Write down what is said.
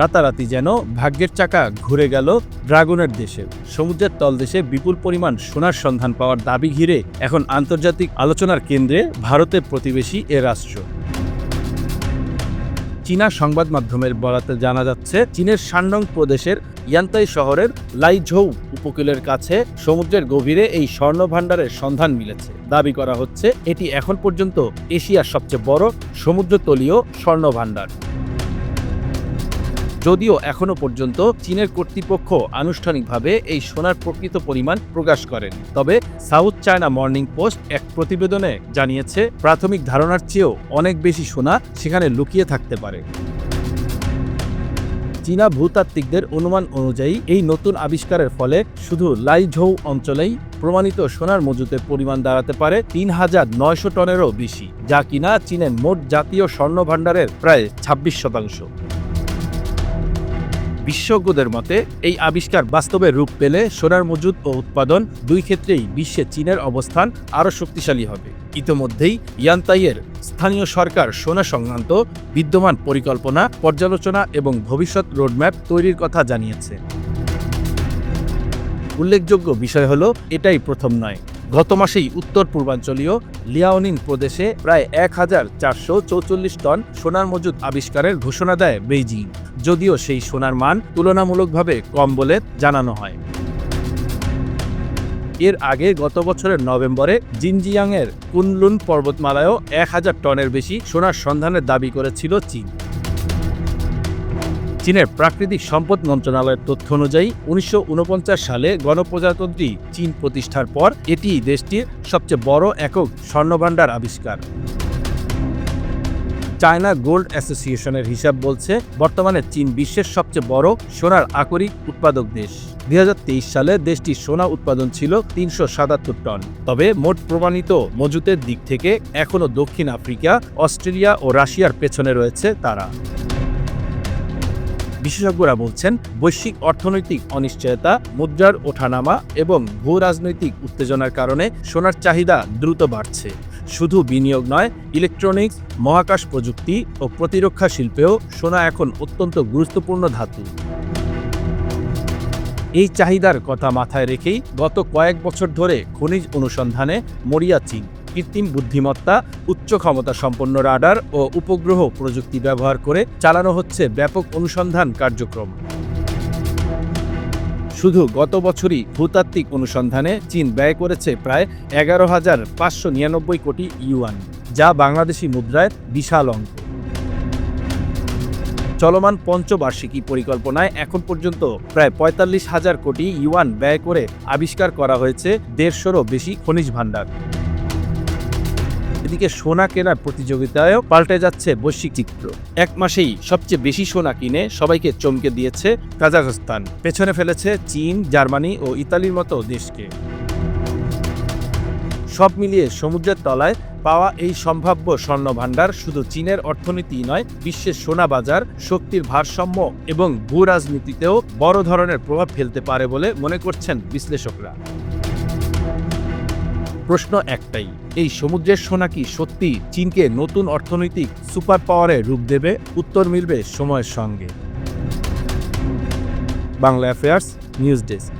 রাতারাতি যেন ভাগ্যের চাকা ঘুরে গেল ড্রাগনের দেশে। সমুদ্রের তলদেশে বিপুল পরিমাণ সোনার সন্ধান পাওয়ার দাবি ঘিরে এখন আন্তর্জাতিক আলোচনার কেন্দ্রে ভারতের প্রতিবেশী এ রাষ্ট্র। চীনা সংবাদ মাধ্যমের বরাতে জানা যাচ্ছে, চীনের শানডং প্রদেশের ইয়ান্তাই শহরের লাইঝৌ উপকূলের কাছে সমুদ্রের গভীরে এই স্বর্ণ ভাণ্ডারের সন্ধান মিলেছে। দাবি করা হচ্ছে, এটি এখন পর্যন্ত এশিয়ার সবচেয়ে বড় সমুদ্রতলীয় স্বর্ণ ভাণ্ডার যদিও এখনও পর্যন্ত চীনের কর্তৃপক্ষ আনুষ্ঠানিকভাবে এই সোনার প্রকৃত পরিমাণ প্রকাশ করেন। তবে সাউথ চায়না মর্নিং পোস্ট এক প্রতিবেদনে জানিয়েছে, প্রাথমিক ধারণার চেয়েও অনেক বেশি সোনা সেখানে লুকিয়ে থাকতে পারে। চীনা ভূতাত্ত্বিকদের অনুমান অনুযায়ী, এই নতুন আবিষ্কারের ফলে শুধু লাইঝৌ অঞ্চলেই প্রমাণিত সোনার মজুতের পরিমাণ দাঁড়াতে পারে তিন হাজার নয়শো টনেরও বেশি, যা কিনা চীনের মোট জাতীয় স্বর্ণ ভাণ্ডারের প্রায় ছাব্বিশ শতাংশ। বিশেষজ্ঞদের মতে, এই আবিষ্কার বাস্তবে রূপ পেলে সোনার মজুদ ও উৎপাদন দুই ক্ষেত্রেই বিশ্বে চীনের অবস্থান আরও শক্তিশালী হবে। ইতোমধ্যেই ইয়ান্তাইয়ের স্থানীয় সরকার সোনা সংক্রান্ত বিদ্যমান পরিকল্পনা, পর্যালোচনা এবং ভবিষ্যৎ রোডম্যাপ তৈরির কথা জানিয়েছে। উল্লেখযোগ্য বিষয় হল, এটাই প্রথম নয়। গত মাসেই উত্তর পূর্বাঞ্চলীয় লিয়াওনিন প্রদেশে প্রায় এক হাজার চারশো চৌচল্লিশ টন সোনার মজুদ আবিষ্কারের ঘোষণা দেয় বেইজিং, যদিও সেই সোনার মান তুলনামূলকভাবে কম বলে জানানো হয়। এর আগে গত বছরের নভেম্বরে জিনজিয়াংয়ের কুনলুন পর্বতমালায়ও এক হাজার টনের বেশি সোনার সন্ধানের দাবি করেছিল চীন। চীনের প্রাকৃতিক সম্পদ মন্ত্রণালয়ের তথ্য অনুযায়ী উনিশশো উনপঞ্চাশ সালে গণপ্রজাতন্ত্রী চীন প্রতিষ্ঠার পর এটি দেশটির সবচেয়ে বড় একক স্বর্ণভাণ্ডার আবিষ্কার। চায়না গোল্ড অ্যাসোসিয়েশনের হিসাব বলছে, বর্তমানে চীন বিশ্বের সবচেয়ে বড় সোনার আকরিক উৎপাদক দেশ। দুই হাজার তেইশ সালে দেশটির সোনা উৎপাদন ছিল তিনশো সাতাত্তর টন। তবে মোট প্রমাণিত মজুতের দিক থেকে এখনও দক্ষিণ আফ্রিকা, অস্ট্রেলিয়া ও রাশিয়ার পেছনে রয়েছে তারা। বিশেষজ্ঞরা বলছেন, বৈশ্বিক অর্থনৈতিক অনিশ্চয়তা, মুদ্রার ওঠানামা এবং ভূ রাজনৈতিক উত্তেজনার কারণে সোনার চাহিদা দ্রুত বাড়ছে। শুধু বিনিয়োগ নয়, ইলেকট্রনিক্স, মহাকাশ প্রযুক্তি ও প্রতিরক্ষা শিল্পেও সোনা এখন অত্যন্ত গুরুত্বপূর্ণ ধাতু। এই চাহিদার কথা মাথায় রেখেই গত কয়েক বছর ধরে খনিজ অনুসন্ধানে মরিয়া চীন কৃত্রিম বুদ্ধিমত্তা, উচ্চ ক্ষমতা সম্পন্ন রাডার ও উপগ্রহ প্রযুক্তি ব্যবহার করে চালানো হচ্ছে ব্যাপক অনুসন্ধান কার্যক্রম। শুধু গত বছরই ভূতাত্ত্বিক অনুসন্ধানে চীন ব্যয় করেছে প্রায় এগারো হাজার পাঁচশো নিরানব্বই কোটি ইউয়ান, যা বাংলাদেশি মুদ্রায় বিশাল অঙ্ক। চলমান পঞ্চবার্ষিকী পরিকল্পনায় এখন পর্যন্ত প্রায় পঁয়তাল্লিশ হাজার কোটি ইউয়ান ব্যয় করে আবিষ্কার করা হয়েছে দেড়শোরও বেশি খনিজ ভাণ্ডার। এদিকে সোনা কেনার প্রতিযোগিতায়ও পাল্টে যাচ্ছে বৈশ্বিক চিত্র। এক মাসেই সবচেয়ে বেশি সোনা কিনে সবাইকে চমকে দিয়েছে কাজাখস্তান। পেছনে ফেলেছে চীন, জার্মানি ও ইতালির মতো দেশকে। সব মিলিয়ে সমুদ্রের তলায় পাওয়া এই সম্ভাব্য স্বর্ণ ভাণ্ডার শুধু চীনের অর্থনীতি নয়, বিশ্বের সোনা বাজার, শক্তির ভারসাম্য এবং ভূ রাজনীতিতেও বড় ধরনের প্রভাব ফেলতে পারে বলে মনে করছেন বিশ্লেষকরা। প্রশ্ন একটাই এই সমুদ্রের সোনা কি সত্যি চীনকে নতুন অর্থনৈতিক সুপার পাওয়ারে রূপ দেবে? উত্তর মিলবে সময়ের সঙ্গে। Bangla affairs, news desk.